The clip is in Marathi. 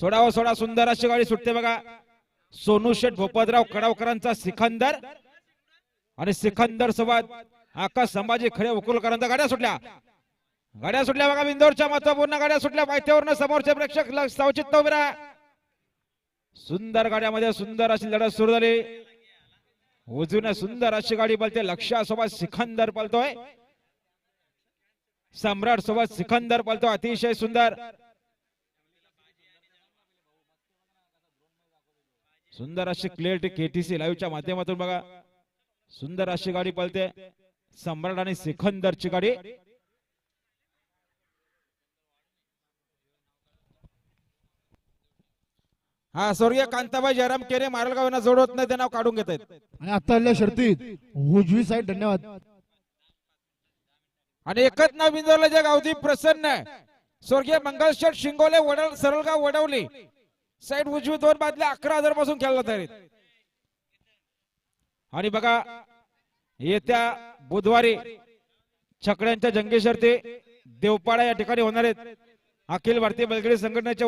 सोडावा सोडा सुंदर अशी गाडी सुटते बघा. सोनू शेठ भोपतराव कडावकरांचा सिखंदर आणि सिखंदर सोबत आकाश संभाजी खरे उकुलकरांचा गाड्या सुटल्या. गाड्या सुटल्या बघा इंदोरच्या महत्त्वपूर्ण गाड्या सुटल्या. माहितीवरनं समोरचे प्रेक्षक सावचित उभे सुंदर गाड्यामध्ये सुंदर अशी लढत सुरू झाली. उजवीने सुंदर अशी गाडी पळते लक्षासोबत सिखंदर पलतोय. सम्राट सोबत सिखंदर पलतोय. अतिशय सुंदर. सुंदर अशी क्लिअरिटी केटीसी लाईव्हच्या माध्यमातून बघा. सुंदर अशी गाडी पळते. सम्राट आणि सिखंदरची गाडी. हा स्वर्गीय कांताबाई जयराम केरे मारलगाव यांना जोडवत नाही ते नाव काढून घेत आहेत. आणि आता आलेल्या शर्तीत उजवी साईड धन्यवाद. आणि एकच नाव बिंदवलं जे गावती प्रसन्न आहे. स्वर्गीय मंगलशेठ शिंगोले वडल सरळगाव वडवली. साईड उजवी दोन बादल्या अकरा हजारपासून खेळला तरी आणि बघा येत्या बुधवारी छकड्यांच्या जंगेश्वर ते देवपाडा या ठिकाणी होणार आहेत. अखिल भारतीय बलगडी संघटनेच्या